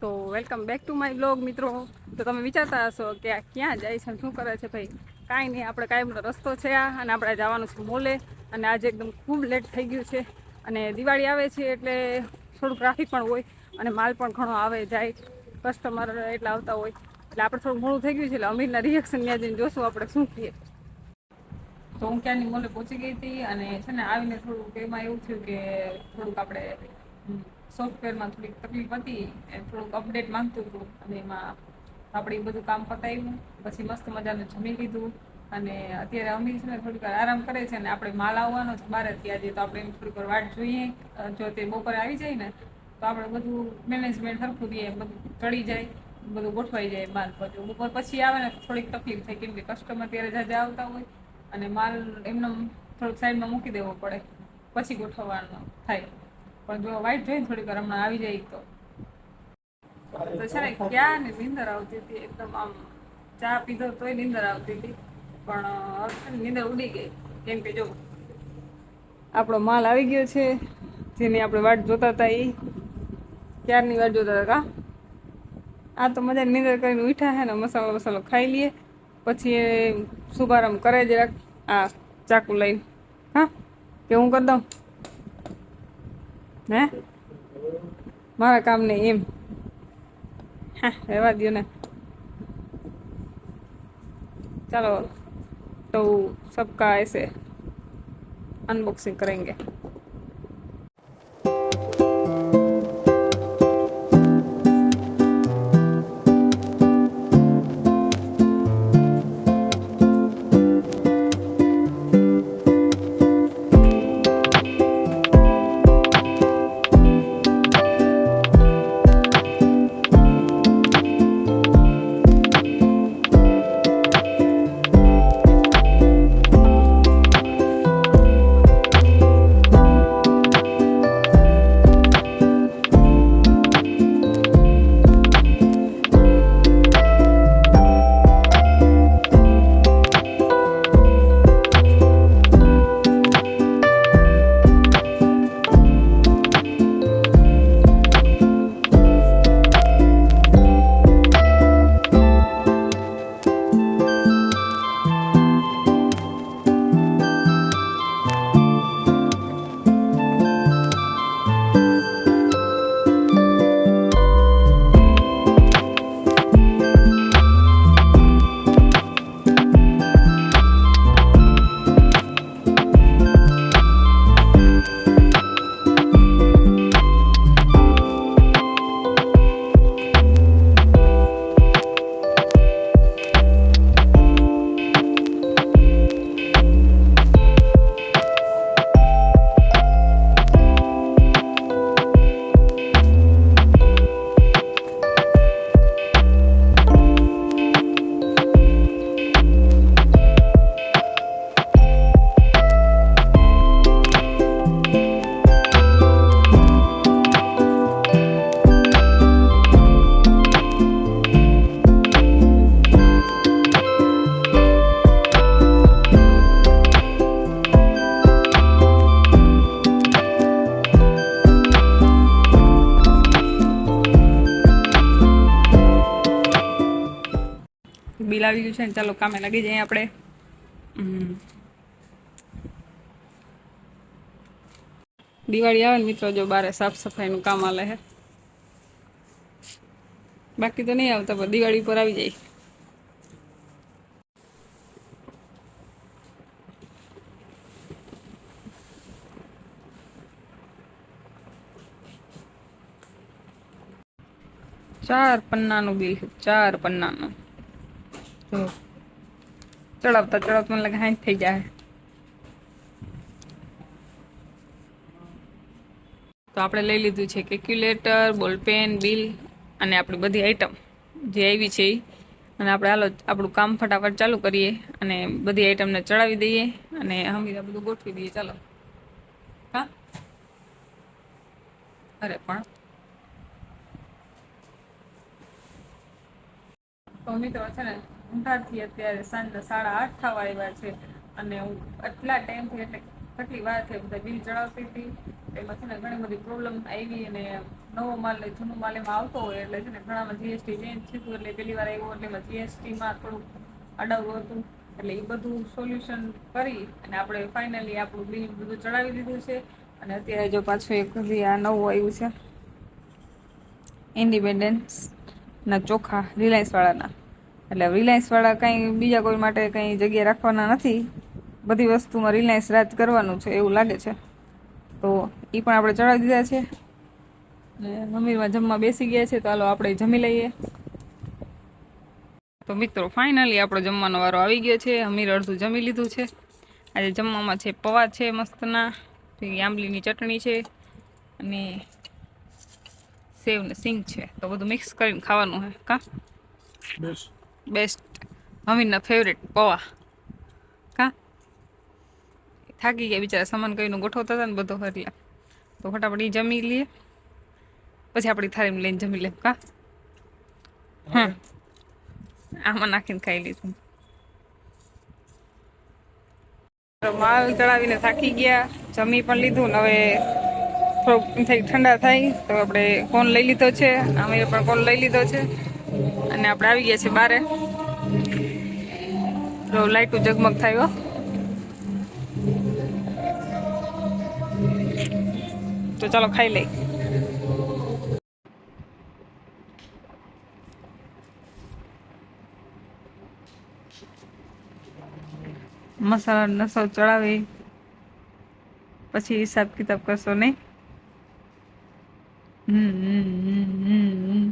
તો welcome back to my blog મિત્રો. તો તમે વિચારતા હશો કે આ ક્યાં જાય છે અને શું કરે છે ભાઈ? કાંઈ નહીં, આપણે કાયમનો રસ્તો છે આ, અને આપણે જવાનું છે મોલે, અને આજે એકદમ ખૂબ લેટ થઈ ગયું છે. અને દિવાળી આવે છે એટલે થોડું ટ્રાફિક પણ હોય, અને માલ પણ ઘણો આવે, જાય કસ્ટમર એટલા આવતા હોય. એટલે આપણે થોડું મોડું થઈ ગયું છે, એટલે અમીરના રિએક્શન ત્યાં જઈને જોશું આપણે શું કહીએ. તો હું ક્યાંની મોલે પહોંચી ગઈ હતી, અને છે ને આવીને થોડુંક એમાં એવું થયું કે થોડુંક આપણે સોફ્ટવેરમાં થોડીક તકલીફ હતી એ થોડુંક અપડેટ માંગતું હતું અને એમાં આપણે બધું કામ પતાવ્યું. પછી મસ્ત મજાનું જમી લીધું અને અત્યારે અમીર છે ને થોડીક આરામ કરે છે અને આપણે માલ આવવાનો છે બહારથી આજે, તો આપણે એમ થોડીક વાટ જોઈએ. જો તે બપોરે આવી જાય ને, તો આપણે બધું મેનેજમેન્ટ સરખું દઈએ, બધું ચડી જાય, બધું ગોઠવાઈ જાય માલ પછી બપોર પછી આવે ને થોડીક તકલીફ થાય, કેમ કે કસ્ટમર ત્યારે જાજા આવતા હોય અને માલ એમને થોડુંક સાઈડમાં મૂકી દેવો પડે, પછી ગોઠવવાનો થાય. પણ જો વાઈટ જોઈને થોડીક વાર આવી જાય તો. તો છે ને ક્યાં ને નીંદર આવતી હતી એકદમ આમ ચા પીધો તોય નીંદર આવતી હતી. પણ નીંદર ઉડી ગઈ. કેમ કે જો આપણો માલ આવી ગયો છે. જેની આપણે વાટ જોતા હતા એ ક્યારની વાટ જોતા હતા કા? આ તો મજા નીંદર કરીને ઉઠ્યા હે ને મસાલો મસાલો ખાઈ લઈએ. પછી શુભારંભ કરે જરાક આ ચાકુ લઈને. હા? કે હું કરી દઉં? હે મારા કામ ને એમ હા રહેવા દો ને चलो तो सबका ऐसे अनबॉक्सिंग करेंगे આવી ગયું છે ને ચાલો કામે લાગી જઈએ આપણે. દિવાળી આવે ને મિત્રો, જો બારે સાફ સફાઈનું કામ આલે હે. બાકી તો નહીં આવતા, પણ દિવાળી પર આવી જાય. ચાર પન્નાનું બિલ છે ચાર પન્નાનું. જો ચડાવતા ચડાવતા મને લાગે હાંજ થઈ જાય. તો આપણે લઈ લીધું છે કેલ્ક્યુલેટર, બોલપેન, બિલ અને આપણી બધી આઈટમ જે આવી છે. અને આપણે હાલો આપણું કામ ફટાફટ ચાલુ કરીએ અને બધી આઈટમને ચડાવી દઈએ અને હમીરા બધું ગોઠવી દઈએ. ચાલો. હા? અરે પણ. તો છે ને ઊંઘાથી અત્યારે સાંજના સાડા આઠ થવા આવ્યા છે અને હું આટલા ટાઈમથી એટલે કેટલી વાર થઈ બધા બિલ ચડાવતી હતી. એમાં છે ને ઘણી બધી પ્રોબ્લેમ આવી અને નવો માલ જૂનો માલ એમાં આવતો હોય એટલે છે ને ઘણામાં જીએસટી ચેન્જ થયું એટલે પહેલી વાર આવ્યું એટલે એમાં જીએસટીમાં થોડુંક અડાવું હતું. એટલે એ બધું સોલ્યુશન કરી અને આપણે ફાઇનલી આપણું બિલ બધું ચડાવી દીધું છે. અને અત્યારે જો પાછું એક હજી આ નવું આવ્યું છે. ઇન્ડિપેન્ડન્સ ના ચોખા રિલાયન્સ વાળાના. એટલે રિલાયન્સ વાળા કંઈ બીજા કોઈ માટે કંઈ જગ્યા રાખવાના નથી. બધી વસ્તુમાં રિલાયન્સ રાજ કરવાનું છે એવું લાગે છે. તો એ પણ આપણે ચડાવી દીધા છે. મમ્મીમાં જમવા બેસી ગયા છે, તો હાલો આપણે જમી લઈએ. તો મિત્રો, ફાઇનલી આપણો જમવાનો વારો આવી ગયો છે. અમીર અડધું જમી લીધું છે. આજે જમવામાં છે પૌવા છે મસ્તના આંબલીની ચટણી છે અને સેવ ને સિંગ છે. તો બધું મિક્સ કરીને ખાવાનું હે, કા? બેસ. બેસ્ટ અમીરના ફેવરેટ પૌવા. કા? થાકી ગયા બિચારા સામાન કહીને ગોઠવતા હતા ને બધો એટલે. તો ફટાફટ એ જમી લઈએ પછી આપણી થાળીમાં લઈને જમી લઈએ કા? હમ. આમાં નાખીને ખાઈ લીધું. માલ ચડાવીને થાકી ગયા જમી પણ લીધું ને હવે થોડુંક થઈ ઠંડા થાય તો આપણે કોન લઈ લીધો છે? અમે પણ કોન લઈ લીધો છે? અને આપણે આવી ગયા છે બારે. તો ઉજગમગ ઝગમગ થાય તો ચાલો ખાઈ લઈ મસાલા નસો ચડાવી. પછી હિસાબ કિતાબ કરશો નહીં? હમ હમ.